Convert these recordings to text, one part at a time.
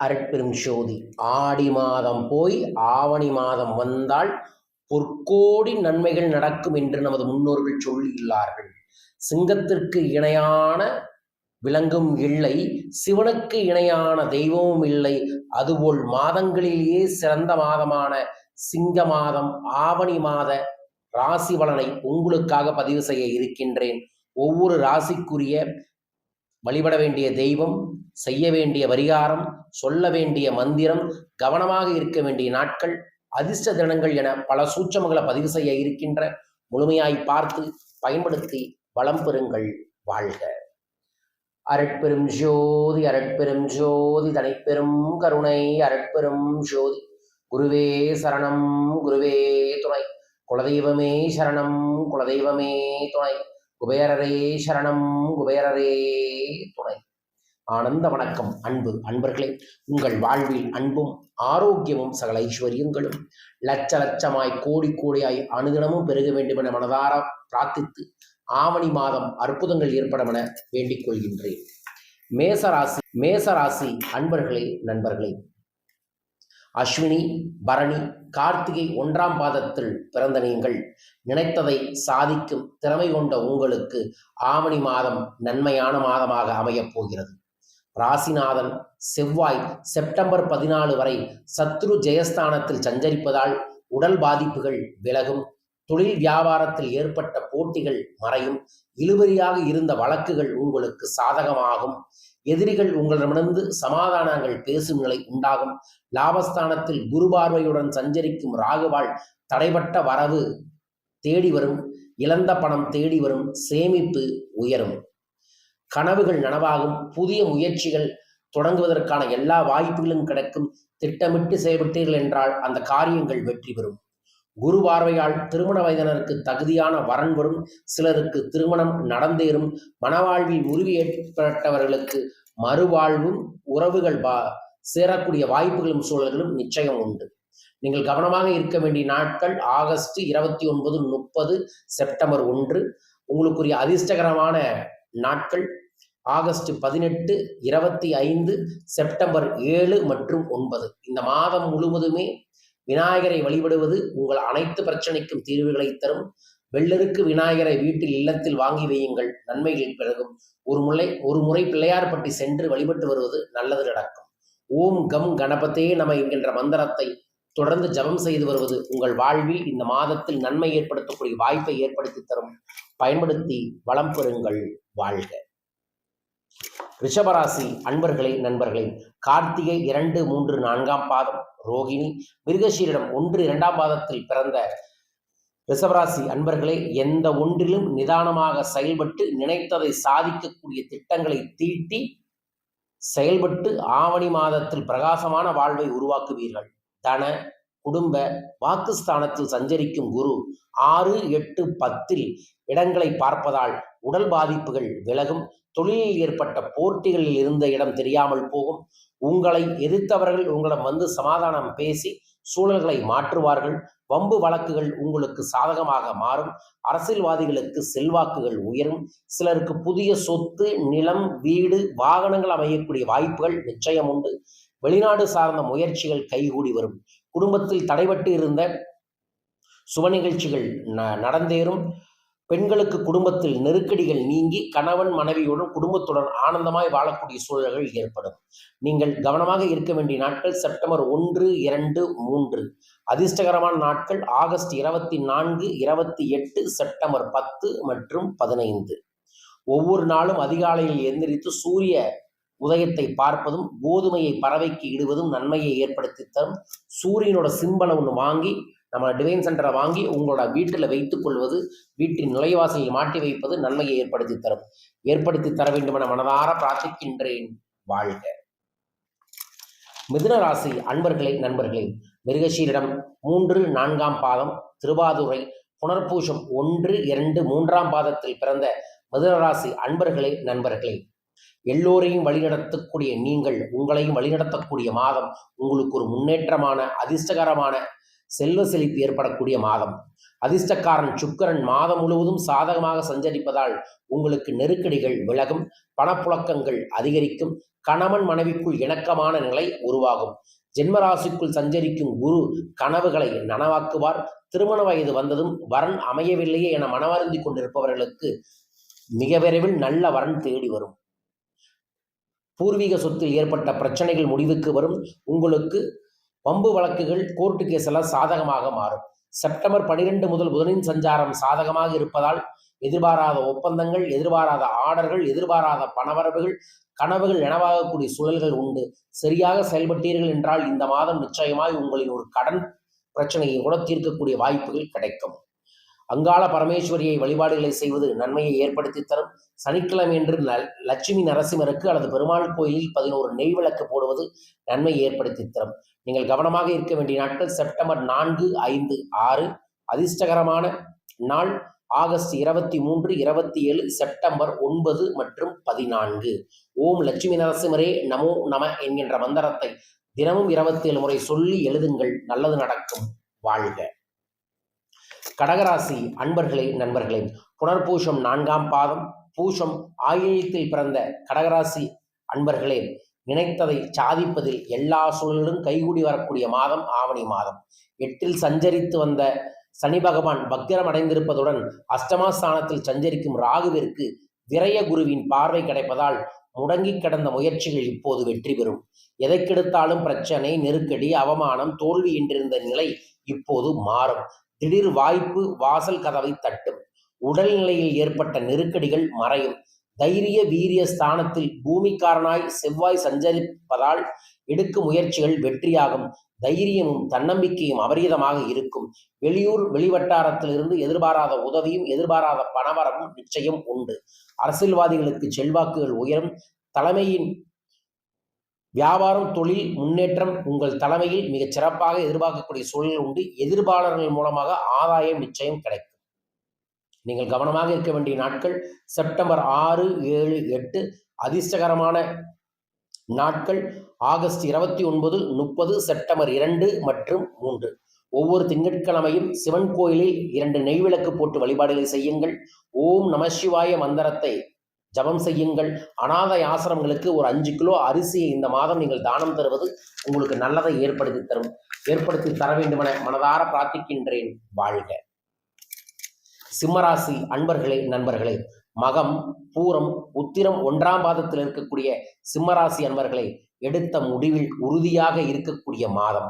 அருட்பெரும் ஜோதி ஆடி மாதம் போய் ஆவணி மாதம் வந்தால் பொற்கோடி நன்மைகள் நடக்கும் என்று நமது முன்னோர்கள் சொல்லியுள்ளார்கள். சிங்கத்திற்கு இணையான விளங்கும் இல்லை சிவனுக்கு இணையான தெய்வமும் இல்லை. அதுபோல் மாதங்களிலேயே சிறந்த மாதமான சிங்க மாதம் ஆவணி மாத ராசி பலனை உங்களுக்காக பதிவு செய்ய இருக்கின்றேன். ஒவ்வொரு ராசிக்குரிய வழிபட வேண்டிய தெய்வம் செய்ய வேண்டிய பரிகாரம் சொல்ல வேண்டிய மந்திரம் கவனமாக இருக்க வேண்டிய நாட்கள் அதிர்ஷ்ட தினங்கள் என பல சூட்சமங்களை பதிவு செய்ய இருக்கின்ற முழுமையாய் பார்த்து பயன்படுத்தி வளம் பெறுங்கள் வாழ்க. அரட்பெரும் ஜோதி அரட்பெரும் ஜோதி தனிப்பெரும் கருணை அரட்பெரும் ஜோதி. குருவே சரணம் குருவே துணை. குலதெய்வமே சரணம் குலதெய்வமே துணை. குபேரரே சரணம் குபேரரே துணை. ஆனந்த வணக்கம் அன்பு அன்பர்களே. உங்கள் வாழ்வில் அன்பும் ஆரோக்கியமும் சகல ஐஸ்வர்யங்களும் லட்ச லட்சமாய் கோடி கோடியாய் அனுதினமும் பெருக வேண்டும் என மனதார பிரார்த்தித்து ஆவணி மாதம் அற்புதங்கள் ஏற்படும் என வேண்டிக் கொள்கின்றேன். மேசராசி மேசராசி அன்பர்களே நண்பர்களே அஸ்வினி பரணி கார்த்திகை ஒன்றாம் பாதத்தில் பிறந்த நீங்கள் நினைத்ததை சாதிக்கும் திறமை கொண்ட உங்களுக்கு ஆவணி மாதம் நன்மையான மாதமாக அமையப் போகிறது. ராசிநாதன் செவ்வாய் செப்டம்பர் பதினாலு வரை சத்ரு ஜெயஸ்தானத்தில் சஞ்சரிப்பதால் உடல் பாதிப்புகள் விலகும். தொழில் வியாபாரத்தில் ஏற்பட்ட போட்டிகள் மறையும். இழுபறியாக இருந்த வழக்குகள் உங்களுக்கு சாதகமாகும். எதிரிகள் உங்களிடமிருந்து சமாதானங்கள் பேசும் நிலை உண்டாகும். லாபஸ்தானத்தில் குரு பார்வையுடன் சஞ்சரிக்கும் ராகுவால் தடைபட்ட வரவு தேடி வரும். இழந்த பணம் தேடி வரும். சேமிப்பு உயரும். கனவுகள் நனவாகும். புதிய முயற்சிகள் தொடங்குவதற்கான எல்லா வாய்ப்புகளும் கிடைக்கும். திட்டமிட்டு செயல்பட்டீர்கள் என்றால் அந்த காரியங்கள் வெற்றி பெறும். குரு பார்வையால் திருமண வயதினருக்கு தகுதியான வரன் வரும். சிலருக்கு திருமணம் நடந்தேறும். மனவாழ்வில் உறுதி ஏற்பட்டவர்களுக்கு மறுவாழ்வும் உறவுகள் பா சேரக்கூடிய வாய்ப்புகளும் சூழல்களும் நிச்சயம் உண்டு. நீங்கள் கவனமாக இருக்க வேண்டிய நாட்கள் ஆகஸ்ட் இருபத்தி ஒன்பது முப்பது செப்டம்பர் ஒன்று. உங்களுக்குரிய அதிர்ஷ்டகரமான நாட்கள் ஆகஸ்ட் பதினெட்டு இருபத்தி ஐந்து செப்டம்பர் ஏழு மற்றும் ஒன்பது. இந்த மாதம் முழுவதுமே விநாயகரை வழிபடுவது உங்கள் அனைத்து பிரச்சனைக்கும் தீர்வுகளை தரும். வெள்ளருக்கு விநாயகரை வீட்டில் இல்லத்தில் வாங்கி வையுங்கள். நன்மைகள் பிறகும் ஒரு முறை ஒரு முறை பிள்ளையார்பட்டி சென்று வழிபட்டு வருவது நல்லது நடக்கும். ஓம் கம் கணபத்தே நம என்கின்ற மந்திரத்தை தொடர்ந்து ஜபம் செய்து வருவது உங்கள் வாழ்வில் இந்த மாதத்தில் நன்மை ஏற்படுத்தக்கூடிய வாய்ப்பை ஏற்படுத்தி தரும். பயன்படுத்தி வளம் பெறுங்கள் வாழ்க. ரிஷபராசி அன்பர்களே நண்பர்களே கார்த்திகை இரண்டு மூன்று நான்காம் பாதம் ரோகிணி மிருகசீரிடம் ஒன்று இரண்டாம் பாதத்தில் பிறந்த ரிஷபராசி அன்பர்களே எந்த ஒன்றிலும் நிதானமாக செயல்பட்டு நினைத்ததை சாதிக்கக்கூடிய திட்டங்களை தீட்டி செயல்பட்டு ஆவணி மாதத்தில் பிரகாசமான வாழ்வை உருவாக்குவீர்கள். தன குடும்ப வாக்குஸ்தானத்தில் சஞ்சரிக்கும் குரு ஆறு எட்டு பத்தில் இடங்களை பார்ப்பதால் உடல் பாதிப்புகள் விலகும். தொழிலில் ஏற்பட்ட போட்டிகளில் இருந்த இடம் தெரியாமல் போகும். உங்களை எதிர்த்தவர்கள் உங்களிடம் வந்து சமாதானம் பேசி சூழல்களை மாற்றுவார்கள். வம்பு வழக்குகள் உங்களுக்கு சாதகமாக மாறும். அரசியல்வாதிகளுக்கு செல்வாக்குகள் உயரும். சிலருக்கு புதிய சொத்து நிலம் வீடு வாகனங்கள் அமையக்கூடிய வாய்ப்புகள் நிச்சயம் உண்டு. வெளிநாடு சார்ந்த முயற்சிகள் கைகூடி வரும். குடும்பத்தில் தடைபட்டு இருந்த சுப நிகழ்ச்சிகள் ந நடந்தேறும். பெண்களுக்கு குடும்பத்தில் நெருக்கடிகள் நீங்கி கணவன் மனைவியுடன் குடும்பத்துடன் ஆனந்தமாய் வாழக்கூடிய சூழல்கள் ஏற்படும். நீங்கள் கவனமாக இருக்க வேண்டிய நாட்கள் செப்டம்பர் ஒன்று இரண்டு மூன்று. அதிர்ஷ்டகரமான நாட்கள் ஆகஸ்ட் இருபத்தி நான்கு இருபத்தி எட்டு செப்டம்பர் பத்து மற்றும் பதினைந்து. ஒவ்வொரு நாளும் அதிகாலையில் எந்திரித்து சூரிய உதயத்தை பார்ப்பதும் கோதுமையை பறவைக்கு இடுவதும் நன்மையை ஏற்படுத்தி தரும். சூரியனோட சிம்பலை ஒன்று வாங்கி நம்ம டிவைன் சென்டரை வாங்கி உங்களோட வீட்டில் வைத்துக் கொள்வது வீட்டின் நுழைவாசலில் மாட்டி வைப்பது நன்மையை ஏற்படுத்தி தரும். ஏற்படுத்தி தர வேண்டுமென மனதார பிரார்த்திக்கின்றேன். வாழ்க. மிதுன ராசி அன்பர்களே நண்பர்களே மிருகசீரிடம் மூன்று நான்காம் பாதம் திருவாதுரை புனர்பூஷம் ஒன்று இரண்டு மூன்றாம் பாதத்தில் பிறந்த மிதுனராசி அன்பர்களே நண்பர்களே எல்லோரையும் வழிநடத்தக்கூடிய நீங்கள் உங்களையும் வழிநடத்தக்கூடிய மாதம் உங்களுக்கு ஒரு முன்னேற்றமான அதிர்ஷ்டகரமான செல்வ செழிப்பு ஏற்படக்கூடிய மாதம். அதிர்ஷ்டக்காரன் சுக்கிரன் மாதம் முழுவதும் சாதகமாக சஞ்சரிப்பதால் உங்களுக்கு நெருக்கடிகள் விலகும் பணப்புழக்கங்கள் அதிகரிக்கும் கணவன் மனைவிக்குள் இணக்கமான நிலை உருவாகும். ஜென்மராசிக்குள் சஞ்சரிக்கும் குரு கனவுகளை நனவாக்குவார். திருமண வயது வந்ததும் வரன் அமையவில்லையே என மனவருந்தி கொண்டிருப்பவர்களுக்கு மிக விரைவில் நல்ல வரன் தேடி வரும். பூர்வீக சொத்தில் ஏற்பட்ட பிரச்சனைகள் முடிவுக்கு வரும். உங்களுக்கு பம்பு வழக்குகள் கோர்ட்டு கேஸ் எல்லாம் சாதகமாக மாறும். செப்டம்பர் பனிரெண்டு முதல் புதனின் சஞ்சாரம் சாதகமாக இருப்பதால் எதிர்பாராத ஒப்பந்தங்கள் எதிர்பாராத ஆர்டர்கள் எதிர்பாராத பணவரவுகள் கனவுகள் நனவாகக்கூடிய சூழல்கள் உண்டு. சரியாக செயல்பட்டீர்கள் என்றால் இந்த மாதம் நிச்சயமாய் உங்களின் ஒரு கடன் பிரச்சனையை கூட தீர்க்கக்கூடிய வாய்ப்புகள் கிடைக்கும். அங்காள பரமேஸ்வரியை வழிபாடுகளை செய்வது நன்மையை ஏற்படுத்தி தரும். சனிக்கிழமை என்று ந- லட்சுமி நரசிம்மருக்கு அல்லது பெருமாள் கோயிலில் பதினோரு நெய் விளக்கு போடுவது நன்மையை ஏற்படுத்தி தரும். நீங்கள் கவனமாக இருக்க வேண்டிய நாட்கள் செப்டம்பர் நான்கு ஐந்து ஆறு அதிர்ஷ்டகரமான நாள். ஆகஸ்ட் இருபத்தி மூன்று இருபத்தி ஏழு செப்டம்பர் ஒன்பது மற்றும் பதினான்கு. ஓம் லட்சுமி நரசிம்மரே நமோ நம என்கின்ற மந்திரத்தை தினமும் இருபத்தி ஏழு முறை சொல்லி எழுதுங்கள். நல்லது நடக்கும். வாழ்க. கடகராசி அன்பர்களே நண்பர்களே புனர்பூஷம் நான்காம் பாதம் பூஷம் ஆயிரத்தில் பிறந்த கடகராசி அன்பர்களே நினைத்ததை சாதிப்பதில் எல்லா சூழலிலும் கைகூடி வரக்கூடிய மாதம் ஆவணி மாதம். எட்டில் சஞ்சரித்து வந்த சனி பகவான் பக்ரம் அடைந்திருப்பதுடன் அஷ்டமாஸ்தானத்தில் சஞ்சரிக்கும் ராகுவிற்கு விரய குருவின் பார்வை கிடைப்பதால் முடங்கி கிடந்த முயற்சிகள் இப்போது வெற்றி பெறும். எதைக்கெடுத்தாலும் பிரச்சனை நெருக்கடி அவமானம் தோல்வி என்றிருந்த நிலை இப்போது மாறும். திடீர் வாய்ப்பு வாசல் கதவை தட்டும். உடல்நிலையில் ஏற்பட்ட நெருக்கடிகள் மறையும். தைரிய வீரிய ஸ்தானத்தில் பூமிக்காரனாய் செவ்வாய் சஞ்சரிப்பதால் எடுக்கும் முயற்சிகள் வெற்றியாகும். தைரியமும் தன்னம்பிக்கையும் அபரிதமாக இருக்கும். வெளியூர் வெளிவட்டாரத்திலிருந்து எதிர்பாராத உதவியும் எதிர்பாராத பணவரவும் நிச்சயம் உண்டு. அரசியல்வாதிகளுக்கு செல்வாக்குகள் உயரும். தலைமையின் வியாபாரம் தொழில் முன்னேற்றம் உங்கள் தலைமையில் மிகச் சிறப்பாக எதிர்பார்க்கக்கூடிய சூழல் உண்டு. எதிர்ப்பாளர்கள் மூலமாக ஆதாயம் நிச்சயம் கிடைக்கும். நீங்கள் கவனமாக இருக்க வேண்டிய நாட்கள் செப்டம்பர் ஆறு ஏழு எட்டு அதிர்ஷ்டகரமான நாட்கள். ஆகஸ்ட் இருபத்தி ஒன்பது முப்பது செப்டம்பர் இரண்டு மற்றும் மூன்று. ஒவ்வொரு திங்கட்கிழமையும் சிவன் கோயிலில் இரண்டு நெய்விளக்கு போட்டு வழிபாடுகளை செய்யுங்கள். ஓம் நமசிவாய மந்திரத்தை ஜபம் செய்யுங்கள். அனாதை ஆசிரமங்களுக்கு ஒரு அஞ்சு கிலோ அரிசியை இந்த மாதம் நீங்கள் தானம் தருவது உங்களுக்கு நல்லதை ஏற்படுத்தி தரும். ஏற்படுத்தி தர வேண்டுமென மனதார பிரார்த்திக்கின்றேன். வாழ்க. சிம்மராசி அன்பர்களே நண்பர்களே மகம் பூரம் உத்திரம் ஒன்றாம் பாதத்தில் இருக்கக்கூடிய சிம்மராசி அன்பர்களே எடுத்த முடிவில் உறுதியாக இருக்கக்கூடிய மாதம்.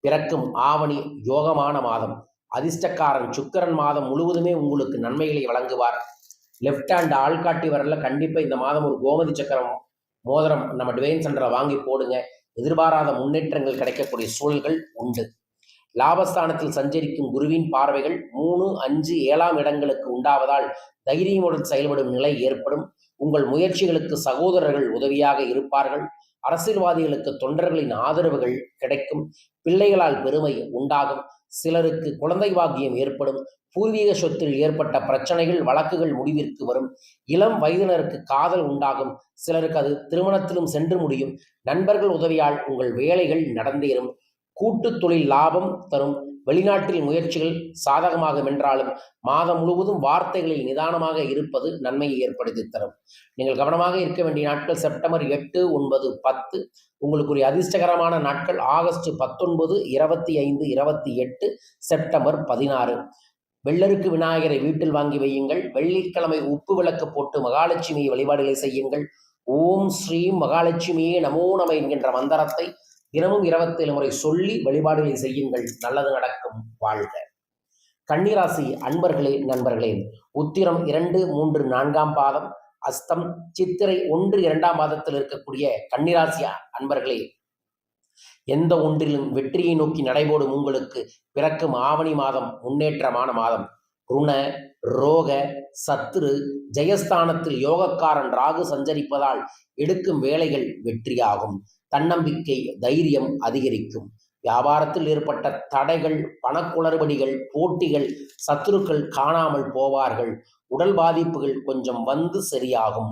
பிறக்கும் ஆவணி யோகமான மாதம். அதிர்ஷ்டக்காரன் சுக்கிரன் மாதம் முழுவதுமே உங்களுக்கு நன்மைகளை வழங்குவார். லெஃப்ட் ஹேண்ட் ஆள்காட்டி வரல கண்டிப்பாக இந்த மாதம் ஒரு கோமதி சக்கரம் மோதிரம் நம்ம டிவைன் சென்டரை வாங்கி போடுங்க. எதிர்பாராத முன்னேற்றங்கள் கிடைக்கக்கூடிய சூழல்கள் உண்டு. லாபஸ்தானத்தில் சஞ்சரிக்கும் குருவின் பார்வைகள் மூணு அஞ்சு ஏழாம் இடங்களுக்கு உண்டாவதால் தைரியமுடன் செயல்படும் நிலை ஏற்படும். உங்கள் முயற்சிகளுக்கு சகோதரர்கள் உதவியாக இருப்பார்கள். அரசியல்வாதிகளுக்கு தொண்டர்களின் ஆதரவுகள் கிடைக்கும். பிள்ளைகளால் பெருமை உண்டாகும். சிலருக்கு குழந்தை பாக்கியம் ஏற்படும். பூர்வீக சொத்தில் ஏற்பட்ட பிரச்சனைகள் வழக்குகள் முடிவிற்கு வரும். இளம் வயதினருக்கு காதல் உண்டாகும். சிலருக்கு அது திருமணத்திலும் சென்று முடியும். நண்பர்கள் உதவியால் உங்கள் வேலைகள் நடந்தேறும். கூட்டு தொழில் லாபம் தரும். வெளிநாட்டில் முயற்சிகள் சாதகமாக வென்றாலும் மாதம் முழுவதும் வார்த்தைகளில் நிதானமாக இருப்பது நன்மையை ஏற்படுத்தி தரும். நீங்கள் கவனமாக இருக்க வேண்டிய நாட்கள் செப்டம்பர் எட்டு ஒன்பது பத்து. உங்களுக்குரிய அதிர்ஷ்டகரமான நாட்கள் ஆகஸ்ட் பத்தொன்பது இருபத்தி ஐந்து இருபத்தி எட்டு செப்டம்பர் பதினாறு. வெள்ளருக்கு விநாயகரை வீட்டில் வாங்கி வையுங்கள். வெள்ளிக்கிழமை உப்பு விளக்கு போட்டு மகாலட்சுமி வழிபாடுகளை செய்யுங்கள். ஓம் ஸ்ரீம் மகாலட்சுமியே நமோ நம என்கின்ற மந்திரத்தை தினமும் இருபத்தேழு முறை சொல்லி வழிபாடுகளை செய்யுங்கள். நல்லது நடக்கும். வாழ்க. கன்னிராசி அன்பர்களே நண்பர்களே உத்திரம் இரண்டு மூன்று நான்காம் பாதம் அஸ்தம் சித்திரை ஒன்று இரண்டாம் பாதத்தில் இருக்கக்கூடிய கன்னிராசி அன்பர்களே எந்த ஒன்றிலும் வெற்றியை நோக்கி நடைபோடும் உங்களுக்கு பிறக்கும் ஆவணி மாதம் முன்னேற்றமான மாதம். ருண ரோக சத்ரு ஜெயஸ்தானத்தில் யோகக்காரன் ராகு சஞ்சரிப்பதால் எடுக்கும் வேலைகள் வெற்றியாகும். தன்னம்பிக்கை தைரியம் அதிகரிக்கும். வியாபாரத்தில் ஏற்பட்ட தடைகள் பணக்குளறுபடிகள் போட்டிகள் சத்துருக்கள் காணாமல் போவார்கள். உடல் பாதிப்புகள் கொஞ்சம் வந்து சரியாகும்.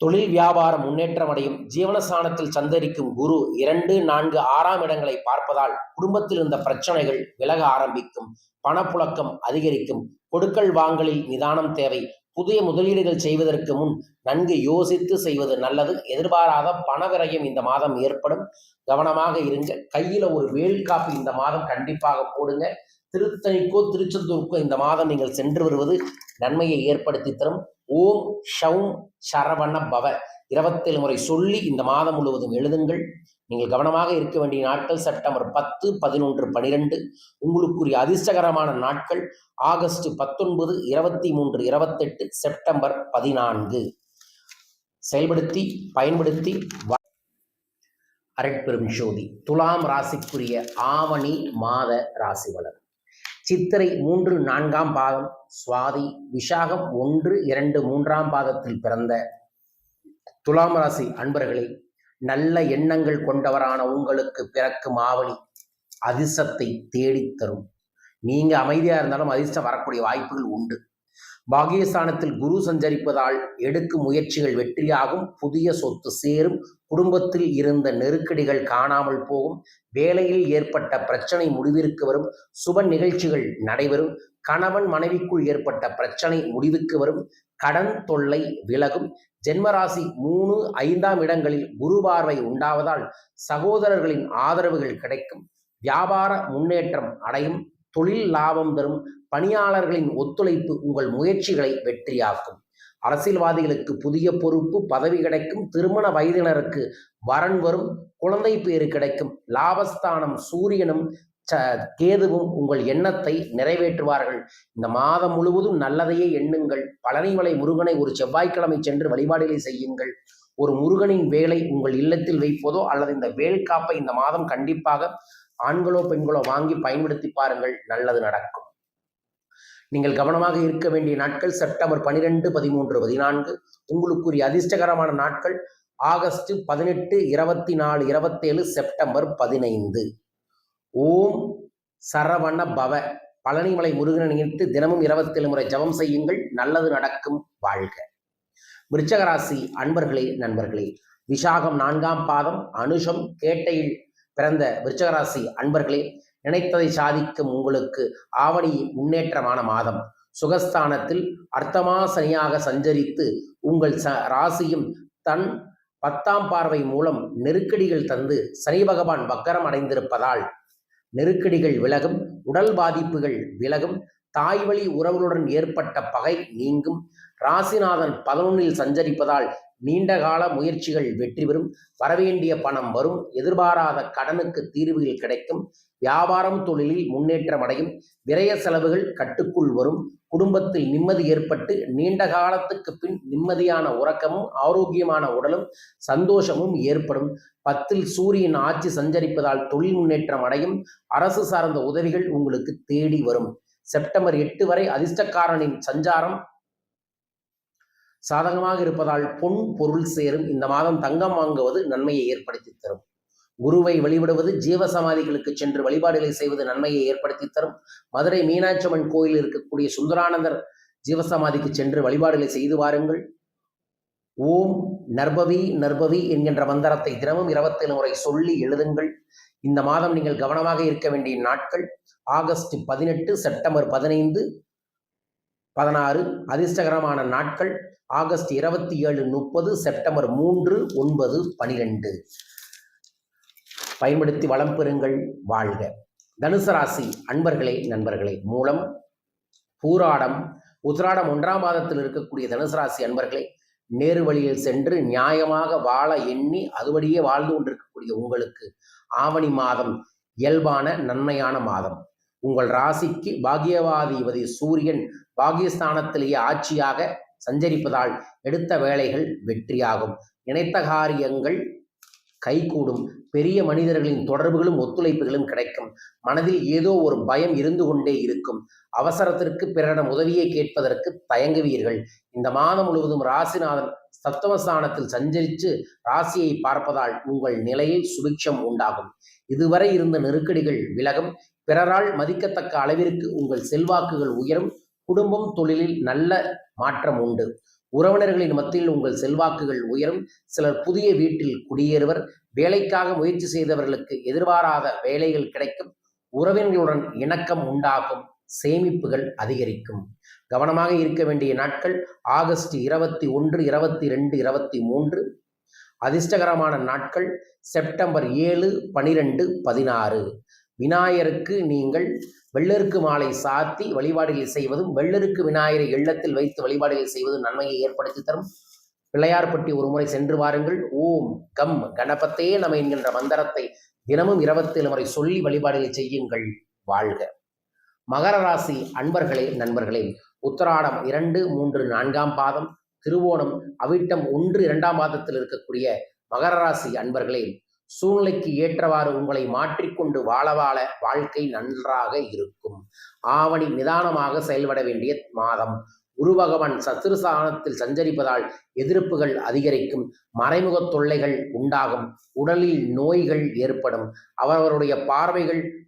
தொழில் வியாபாரம் முன்னேற்றம் அடையும் ஜீவனஸ்தானத்தில் சந்தரிக்கும் குரு இரண்டு நான்கு ஆறாம் இடங்களை பார்ப்பதால் குடும்பத்தில் இருந்த பிரச்சனைகள் விலக ஆரம்பிக்கும். பணப்புழக்கம் அதிகரிக்கும். கொடுக்கல் வாங்கலில் நிதானம் தேவை. புதிய முதலீடுகள் செய்வதற்கு முன் நன்கு யோசித்து செய்வது நல்லது. எதிர்பாராத பண விரயம் இந்த மாதம் ஏற்படும். கவனமாக இருங்க. கையில ஒரு வேல் காப்பு இந்த மாதம் கண்டிப்பாக போடுங்க. திருத்தணிக்கோ திருச்செந்தூருக்கோ இந்த மாதம் நீங்கள் சென்று வருவது நன்மையை ஏற்படுத்தி தரும். ஓம் ஷவும் சரவண பவ. இருபத்தேழு முறை சொல்லி இந்த மாதம் முழுவதும் எழுதுங்கள். நீங்கள் கவனமாக இருக்க வேண்டிய நாட்கள் செப்டம்பர் பத்து பதினொன்று பனிரெண்டு. உங்களுக்குரிய அதிர்ஷ்டகரமான நாட்கள். ஆகஸ்ட் பத்தொன்பது இருபத்தி மூன்று இருபத்தெட்டு செப்டம்பர் பதினான்கு. செயல்படுத்தி பயன்படுத்தி வ- அரட்பெரும் ஜோதி. துலாம் ராசிக்குரிய ஆவணி மாத ராசி வளர் சித்திரை மூன்று நான்காம் பாதம் சுவாதி விசாகம் ஒன்று இரண்டு மூன்றாம் பாதத்தில் பிறந்த துலாம் ராசி அன்பர்களே நல்ல எண்ணங்கள் கொண்டவரான உங்களுக்கு பிறக்கும் ஆவணி அதிர்ஷ்டத்தை தேடித் தரும் நீங்க அமைதியா இருந்தாலும் அதிர்ஷ்டம் வரக்கூடிய வாய்ப்புகள் உண்டு. பாகியஸ்தானத்தில் குரு சஞ்சரிப்பதால் எடுக்கும் முயற்சிகள் வெற்றியாகும். புதிய சொத்து சேரும். குடும்பத்தில் இருந்த நெருக்கடிகள் காணாமல் போகும். வேலையில் ஏற்பட்ட பிரச்சனை முடிவிற்கு வரும். சுப நிகழ்ச்சிகள் நடைபெறும். கணவன் மனைவிக்குள் ஏற்பட்ட பிரச்சனை முடிவுக்கு வரும். கடன் தொல்லை விலகும். ஜென்மராசி மூணு ஐந்தாம் இடங்களில் குரு பார்வை உண்டாவதால் சகோதரர்களின் ஆதரவுகள் கிடைக்கும். வியாபார முன்னேற்றம் அடையும். தொழில் லாபம் பெறும் பணியாளர்களின் ஒத்துழைப்பு உங்கள் முயற்சிகளை வெற்றியாக்கும். அரசியல்வாதிகளுக்கு புதிய பொறுப்பு பதவி கிடைக்கும். திருமண வயதினருக்கு வரன் வரும். குழந்தை பேறு கிடைக்கும். லாபஸ்தானம் சூரியனும் ச கேதுவும் உங்கள் எண்ணத்தை நிறைவேற்றுவார்கள். இந்த மாதம் முழுவதும் நல்லதையே எண்ணுங்கள். பழனிமலை முருகனை ஒரு செவ்வாய்க்கிழமை சென்று வழிபாடுகளை செய்யுங்கள். ஒரு முருகனின் வேலை உங்கள் இல்லத்தில் வைப்பதோ அல்லது இந்த வேல் காப்பை இந்த மாதம் கண்டிப்பாக ஆண்களோ பெண்களோ வாங்கி பயன்படுத்தி பாருங்கள் நல்லது நடக்கும். நீங்கள் கவனமாக இருக்க வேண்டிய நாட்கள் செப்டம்பர் பனிரெண்டு பதிமூன்று பதினான்கு. உங்களுக்குரிய அதிர்ஷ்டகரமான நாட்கள் ஆகஸ்ட் பதினெட்டு இருபத்தி நாலு இருபத்தேழு செப்டம்பர் பதினைந்து. ஓம் சரவண பவ. பழனிமலை முருகனை நினைத்து தினமும் இருபத்தேழு முறை ஜெபம் செய்யுங்கள் நல்லது நடக்கும் வாழ்க. விருச்சகராசி அன்பர்களே நண்பர்களே விசாகம் நான்காம் பாதம் அனுஷம் கேட்டையில் பிறந்த விருச்சகராசி அன்பர்களே நினைத்ததை சாதிக்கும் உங்களுக்கு ஆவணி முன்னேற்றமான மாதம். சுகஸ்தானத்தில் அர்த்தமா சனியாக சஞ்சரித்து உங்கள் ச ராசியும் தன் பத்தாம் பார்வை மூலம் நெருக்கடிகள் தந்து சனி பகவான் வக்கரம் அடைந்திருப்பதால் நெருக்கடிகள் விலகும் உடல் பாதிப்புகள் விலகும் தாய்வழி உறவுகளுடன் ஏற்பட்ட பகை நீங்கும் ராசிநாதன் பதினொன்னில் சஞ்சரிப்பதால் நீண்டகால முயற்சிகள் வெற்றி பெறும். வரவேண்டிய பணம் வரும். எதிர்பாராத கடனுக்கு தீர்வுகள் கிடைக்கும். வியாபாரம் தொழிலில் முன்னேற்றம் அடையும். விரய செலவுகள் கட்டுக்குள் வரும். குடும்பத்தில் நிம்மதி ஏற்பட்டு நீண்ட காலத்துக்கு பின் நிம்மதியான உறக்கமும் ஆரோக்கியமான உடலும் சந்தோஷமும் ஏற்படும். பத்தில் சூரியன் ஆட்சி சஞ்சரிப்பதால் தொழில் முன்னேற்றம் அடையும். அரசு சார்ந்த உதவிகள் உங்களுக்கு தேடி வரும். செப்டம்பர் எட்டு வரை அதிர்ஷ்டக்காரனின் சஞ்சாரம் சாதகமாக இருப்பதால் பொன் பொருள் சேரும். இந்த மாதம் தங்கம் வாங்குவது நன்மையை ஏற்படுத்தி தரும். குருவை வழிபடுவது ஜீவசமாதிகளுக்கு சென்று வழிபாடுகளை செய்வது நன்மையை ஏற்படுத்தி தரும். மதுரை மீனாட்சம்மன் கோயில் இருக்கக்கூடிய சுந்தரானந்தர் ஜீவசமாதிக்கு சென்று வழிபாடுகளை செய்து வாருங்கள். ஓம் நர்பவி நர்பவி என்கின்ற மந்திரத்தை தினமும் இருபத்தேழு முறை சொல்லி எழுதுங்கள். இந்த மாதம் நீங்கள் கவனமாக இருக்க வேண்டிய நாட்கள் ஆகஸ்ட் பதினெட்டு செப்டம்பர் பதினைந்து பதினாறு அதிர்ஷ்டகரமான நாட்கள். ஆகஸ்ட் இருபத்தி ஏழு முப்பது செப்டம்பர் மூன்று ஒன்பது பனிரெண்டு. பயன்படுத்தி வளம் பெறுங்கள் வாழ்க. தனுசு ராசி அன்பர்களே நண்பர்களே மூலம் பூராடம் உத்ராடம் ஒன்றாம் மாதத்தில் இருக்கக்கூடிய தனுசு ராசி அன்பர்களே நேரு வழியில் சென்று நியாயமாக வாழ எண்ணி அதுபடியே வாழ்ந்து கொண்டிருக்கக்கூடிய உங்களுக்கு ஆவணி மாதம் இயல்பான நன்மையான மாதம். உங்கள் ராசிக்கு பாகியவாதிபதி சூரியன் பாகியஸ்தானத்திலேயே ஆட்சியாக சஞ்சரிப்பதால் எடுத்த வேலைகள் வெற்றியாகும். நினைத்த காரியங்கள் கைகூடும். பெரிய மனிதர்களின் தொடர்புகளும் ஒத்துழைப்புகளும் கிடைக்கும். மனதில் ஏதோ ஒரு பயம் இருந்து கொண்டே இருக்கும். அவசரத்திற்கு பிறரிடம் உதவியை கேட்பதற்கு தயங்குவீர்கள். இந்த மாதம் முழுவதும் ராசிநாதன் சப்தமஸ்தானத்தில் சஞ்சரித்து ராசியை பார்ப்பதால் உங்கள் நிலையில் சுபிக்ஷம் உண்டாகும். இதுவரை இருந்த நெருக்கடிகள் விலகும். பிறரால் மதிக்கத்தக்க அளவிற்கு உங்கள் செல்வாக்குகள் உயரும். குடும்பம் தொழிலில் நல்ல மாற்றம் உண்டு. உறவினர்களின் மத்தியில் உங்கள் செல்வாக்குகள் உயரும். சிலர் புதிய வீட்டில் குடியேறுவர். வேலைக்காக முயற்சி செய்தவர்களுக்கு எதிர்பாராத வேலைகள் கிடைக்கும். உறவினர்களுடன் இணக்கம் உண்டாகும். சேமிப்புகள் அதிகரிக்கும். கவனமாக இருக்க வேண்டிய நாட்கள் ஆகஸ்ட் இருபத்தி ஒன்று இருபத்தி ரெண்டு இருபத்தி மூன்று. அதிர்ஷ்டகரமான நாட்கள் செப்டம்பர் ஏழு பனிரெண்டு பதினாறு. விநாயகருக்கு நீங்கள் வெள்ளருக்கு மாலை சாத்தி வழிபாடுகளை செய்வதும் வெள்ளருக்கு விநாயகரை இல்லத்தில் வைத்து வழிபாடுகளை செய்வதும் நன்மையை ஏற்படுத்தி தரும். பிள்ளையார்பட்டி ஒருமுறை சென்று வாருங்கள். ஓம் கம் கணபத்தே நம என்கின்ற மந்திரத்தை தினமும் இருபத்தேழு முறை சொல்லி வழிபாடுகளை செய்யுங்கள். வாழ்க. மகர ராசி அன்பர்களே நண்பர்களே உத்தராடம் இரண்டு மூன்று நான்காம் பாதம் திருவோணம் அவிட்டம் ஒன்று இரண்டாம் பாதத்தில் இருக்கக்கூடிய மகர ராசி அன்பர்களே சூழ்நிலைக்கு ஏற்றவாறு உங்களை மாற்றிக்கொண்டு வாழ வாழ வாழ்க்கை நன்றாக இருக்கும். ஆவணி நிதானமாக செயல்பட வேண்டிய மாதம். குருபகவன் சத்துரு சத்துருசானத்தில் சஞ்சரிப்பதால் எதிர்ப்புகள் அதிகரிக்கும். மறைமுக தொல்லைகள் உண்டாகும். உடலில் நோய்கள் ஏற்படும். அவரவருடைய பார்வைகள்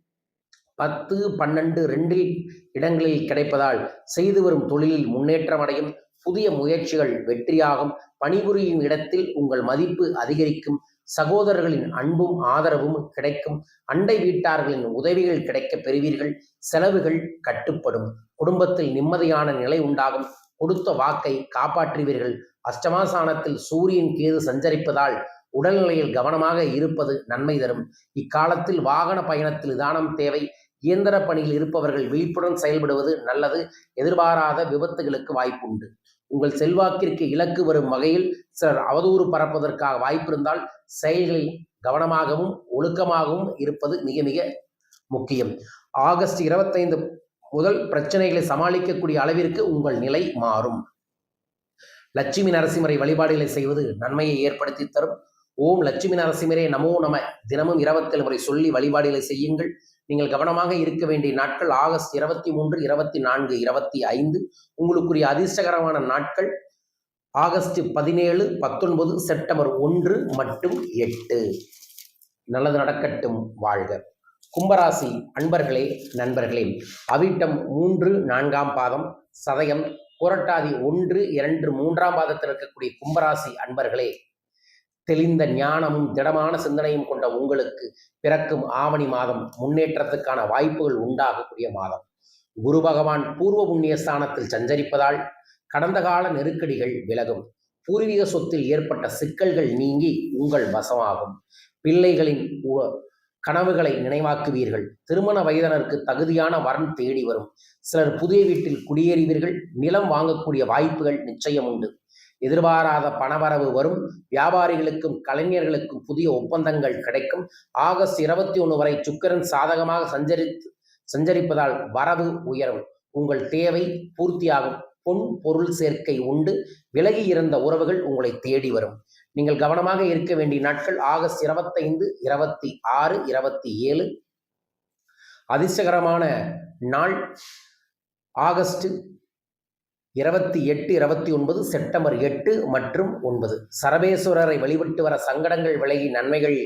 பத்து பன்னெண்டு ரெண்டில் இடங்களில் கிடைப்பதால் செய்து வரும் தொழிலில் முன்னேற்றம் அடையும். புதிய முயற்சிகள் வெற்றியாகும். பணிபுரியும் இடத்தில் உங்கள் மதிப்பு அதிகரிக்கும். சகோதரர்களின் அன்பும் ஆதரவும் கிடைக்கும். அண்டை வீட்டார்களின் உதவிகள் கிடைக்க பெறுவீர்கள். செலவுகள் கட்டுப்படும். குடும்பத்தில் நிம்மதியான நிலை உண்டாகும். கொடுத்த வாக்கை காப்பாற்றுவீர்கள். அஷ்டமாசானத்தில் சூரியன் கேது சஞ்சரிப்பதால் உடல்நிலையில் கவனமாக இருப்பது நன்மை தரும். இக்காலத்தில் வாகன பயணத்தில் நிதானம் தேவை. இயந்திர பணியில் இருப்பவர்கள் விழிப்புடன் செயல்படுவது நல்லது. எதிர்பாராத விபத்துகளுக்கு வாய்ப்புண்டு. உங்கள் செல்வாக்கிற்கு இலக்கு வரும் வகையில் சிலர் அவதூறு பரப்பதற்காக வாய்ப்பிருந்தால் செயல்களில் கவனமாகவும் ஒழுக்கமாகவும் இருப்பது மிக மிக முக்கியம். ஆகஸ்ட் இருபத்தைந்து முதல் பிரச்சனைகளை சமாளிக்கக்கூடிய அளவிற்கு உங்கள் நிலை மாறும். லட்சுமி நரசிம்மரை வழிபாடுகளை செய்வது நன்மையை ஏற்படுத்தி தரும். ஓம் லட்சுமி நரசிம்மரே நமோ நம. தினமும் இருபத்தேழு முறை சொல்லி வழிபாடுகளை செய்யுங்கள். நீங்கள் கவனமாக இருக்க வேண்டிய நாட்கள் ஆகஸ்ட் இருபத்தி மூன்று இருபத்தி நான்கு இருபத்தி ஐந்து. உங்களுக்குரிய அதிர்ஷ்டகரமான நாட்கள் ஆகஸ்ட் பதினேழு பத்தொன்பது செப்டம்பர் ஒன்று மற்றும் எட்டு. நல்லது நடக்கட்டும் வாழ்க. கும்பராசி அன்பர்களே நண்பர்களே அவிட்டம் மூன்று நான்காம் பாதம் சதயம் புரட்டாதி ஒன்று இரண்டு மூன்றாம் பாதத்தில் இருக்கக்கூடிய கும்பராசி அன்பர்களே தெளிந்த ஞானமும் திடமான சிந்தனையும் கொண்ட உங்களுக்கு பிறக்கும் ஆவணி மாதம் முன்னேற்றத்துக்கான வாய்ப்புகள் உண்டாகக்கூடிய மாதம். குரு பகவான் பூர்வ புண்ணிய ஸ்தானத்தில் சஞ்சரிப்பதால் கடந்த கால நெருக்கடிகள் விலகும். பூர்வீக சொத்தில் ஏற்பட்ட சிக்கல்கள் நீங்கி உங்கள் வசமாகும். பிள்ளைகளின் கனவுகளை நினைவாக்குவீர்கள். திருமண வயதினருக்கு தகுதியான வரன் தேடி வரும். சிலர் புதிய வீட்டில் குடியேறுவீர்கள். நிலம் வாங்கக்கூடிய வாய்ப்புகள் நிச்சயம் உண்டு. எதிர்பாராத பணவரவு வரும். வியாபாரிகளுக்கும் கலைஞர்களுக்கும் புதிய ஒப்பந்தங்கள் கிடைக்கும். ஆகஸ்ட் இருபத்தி ஒன்று வரை சுக்கரன் சாதகமாக சஞ்சரித்து சஞ்சரிப்பதால் வரவு உயரும். உங்கள் தேவை பூர்த்தியாகும். பொன் பொருள் சேர்க்கை உண்டு. விலகி இருந்த உறவுகள் உங்களை தேடி வரும். நீங்கள் கவனமாக இருக்க வேண்டிய நாட்கள் ஆகஸ்ட் இருபத்தைந்து இருபத்தி ஆறு இருபத்தி ஏழு. அதிர்ஷ்டகரமான நாள் ஆகஸ்ட் இருபத்தி எட்டு இருபத்தி ஒன்பது செப்டம்பர் எட்டு மற்றும் ஒன்பது. சரபேஸ்வரரை வழிபட்டு வர சங்கடங்கள் விலகி நன்மைகள்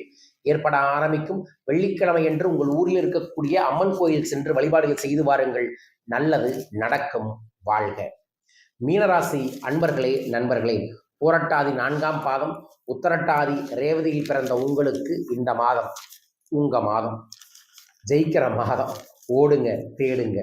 ஏற்பட ஆரம்பிக்கும். வெள்ளிக்கிழமை என்று உங்கள் ஊரில் இருக்கக்கூடிய அம்மன் கோயில் சென்று வழிபாடுகள் செய்து வாருங்கள். நல்லது நடக்கும். வாழ்க. மீனராசி அன்பர்களே நண்பர்களே பூரட்டாதி நான்காம் பாதம் உத்தரட்டாதி ரேவதியில் பிறந்த உங்களுக்கு இந்த மாதம் உங்க மாதம். ஜெயிக்கிற மாதம். ஓடுங்க தேடுங்க.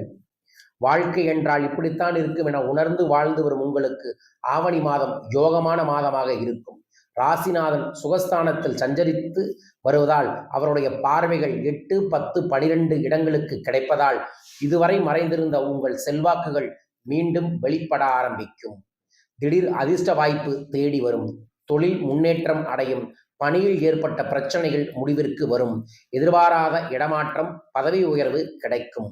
வாழ்க்கை என்றால் இப்படித்தான் இருக்கும் என உணர்ந்து வாழ்ந்து வரும் உங்களுக்கு ஆவணி மாதம் யோகமான மாதமாக இருக்கும். ராசிநாதன் சுகஸ்தானத்தில் சஞ்சரித்து வருவதால் அவருடைய பார்வைகள் எட்டு பத்து பனிரெண்டு இடங்களுக்கு கிடைப்பதால் இதுவரை மறைந்திருந்த உங்கள் செல்வாக்குகள் மீண்டும் வெளிப்பட ஆரம்பிக்கும். திடீர் அதிர்ஷ்ட வாய்ப்பு தேடி வரும். தொழில் முன்னேற்றம் அடையும். பணியில் ஏற்பட்ட பிரச்சனைகள் முடிவிற்கு வரும். எதிர்பாராத இடமாற்றம் பதவி உயர்வு கிடைக்கும்.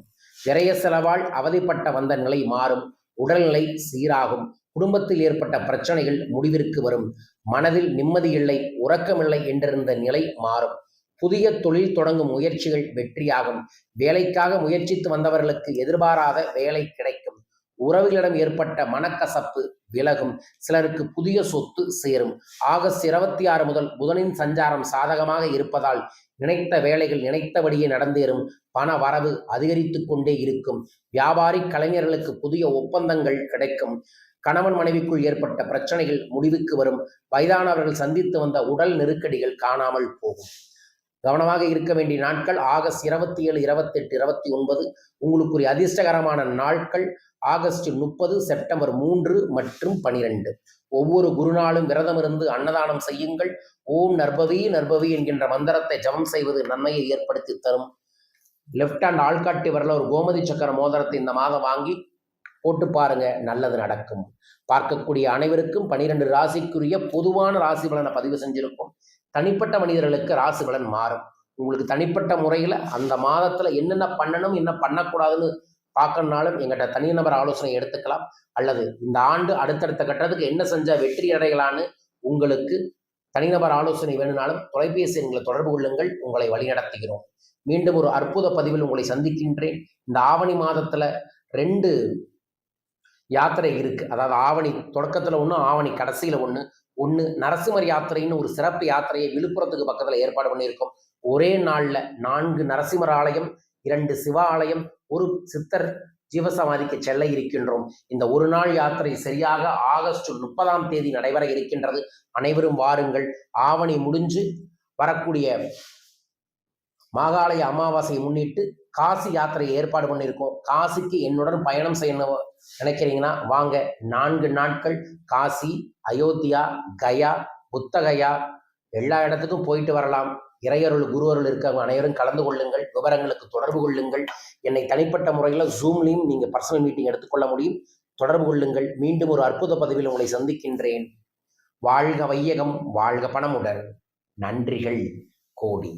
விரைய செலவால் அவதிப்பட்ட வந்த நிலை மாறும். உடல்நிலை சீராகும். குடும்பத்தில் ஏற்பட்ட பிரச்சனைகள் முடிவிற்கு வரும். மனதில் நிம்மதியில்லை உறக்கமில்லை என்றிருந்த நிலை மாறும். புதிய தொழில் தொடங்கும் முயற்சிகள் வெற்றியாகும். வேலைக்காக முயற்சித்து வந்தவர்களுக்கு எதிர்பாராத வேலை கிடைக்கும். உறவுகளிடம் ஏற்பட்ட மனக்கசப்பு விலகும் சிலருக்கு புதிய சொத்து சேரும். ஆகஸ்ட் இருபத்தி ஆறு முதல் புதனின் சஞ்சாரம் சாதகமாக இருப்பதால் நினைத்த வேலைகள் நினைத்தபடியே நடந்தேறும். பண வரவு அதிகரித்து கொண்டே இருக்கும். வியாபாரி கலைஞர்களுக்கு புதிய ஒப்பந்தங்கள் கிடைக்கும். கணவன் மனைவிக்குள் ஏற்பட்ட பிரச்சனைகள் முடிவுக்கு வரும். வயதானவர்கள் சந்தித்து வந்த உடல் நெருக்கடிகள் காணாமல் போகும். கவனமாக இருக்க வேண்டிய நாட்கள் ஆகஸ்ட் இருபத்தி ஏழு இருபத்தெட்டு இருபத்தி ஒன்பது. உங்களுக்குரிய அதிர்ஷ்டகரமான நாட்கள். ஆகஸ்ட் முப்பது செப்டம்பர் மூன்று மற்றும் பனிரெண்டு. ஒவ்வொரு குருநாளும் விரதம் இருந்து அன்னதானம் செய்யுங்கள். ஓம் நர்பவி நர்பவி என்கின்ற மந்திரத்தை ஜபம் செய்வது நன்மையை ஏற்படுத்தி தரும். லெஃப்ட் ஹேண்ட் ஆள்காட்டி வரல ஒரு கோமதி சக்கர மோதிரத்தை இந்த மாதம் வாங்கி போட்டு பாருங்க நல்லது நடக்கும். பார்க்கக்கூடிய அனைவருக்கும் பனிரெண்டு ராசிக்குரிய பொதுவான ராசி பலனை பதிவு செஞ்சிருக்கும். தனிப்பட்ட மனிதர்களுக்கு ராசி பலன் மாறும். உங்களுக்கு தனிப்பட்ட முறையில் அந்த மாதத்தில் என்னென்ன பண்ணணும் என்ன பண்ணக்கூடாதுன்னு பார்க்கணுனாலும் எங்கிட்ட தனிநபர் ஆலோசனை எடுத்துக்கலாம். அல்லது இந்த ஆண்டு அடுத்தடுத்த கட்டத்துக்கு என்ன செஞ்சால் வெற்றி அடையலான்னு உங்களுக்கு தனிநபர் ஆலோசனை வேணும்னாலும் தொலைபேசி எங்களை தொடர்பு கொள்ளுங்கள். உங்களை வழிநடத்துகிறோம். மீண்டும் ஒரு அற்புத பதிவில் உங்களை சந்திக்கின்றேன். இந்த ஆவணி மாதத்தில் ரெண்டு யாத்திரை இருக்குது அதாவது ஆவணி தொடக்கத்தில் ஒன்று ஆவணி கடைசியில் ஒன்று ஒன்று நரசிம்மர் யாத்திரைன்னு ஒரு சிறப்பு யாத்திரையை விழுப்புரத்துக்கு பக்கத்தில் ஏற்பாடு பண்ணியிருக்கோம். ஒரே நாளில் நான்கு நரசிம்மர் ஆலயம் இரண்டு சிவ ஆலயம் ஒரு சித்தர் ஜீவசமாதிக்கு செல்ல இருக்கின்றோம். இந்த ஒரு நாள் யாத்திரை சரியாக ஆகஸ்ட் முப்பதாம் தேதி நடைபெற இருக்கின்றது. அனைவரும் வாருங்கள். ஆவணி முடிஞ்சு வரக்கூடிய மாகாலய அமாவாசையை முன்னிட்டு காசி யாத்திரை ஏற்பாடு பண்ணியிருக்கோம். காசிக்கு என்னுடன் பயணம் செய்யணும் நினைக்கிறீங்கன்னா வாங்க. நான்கு நாட்கள் காசி அயோத்தியா கயா புத்தகயா எல்லா இடத்துக்கும் போயிட்டு வரலாம். இறையருள் குருவருள் இருக்க அனைவரும் கலந்து கொள்ளுங்கள் விவரங்களுக்கு தொடர்பு கொள்ளுங்கள். என்னை தனிப்பட்ட முறையில் ஜூம்லையும் நீங்கள் பர்சனல் மீட்டிங் எடுத்துக்கொள்ள முடியும். தொடர்பு கொள்ளுங்கள். மீண்டும் ஒரு அற்புத பதவியில் உங்களை சந்திக்கின்றேன். வாழ்க வையகம் வாழ்க பணமுடன். நன்றிகள் கோடி.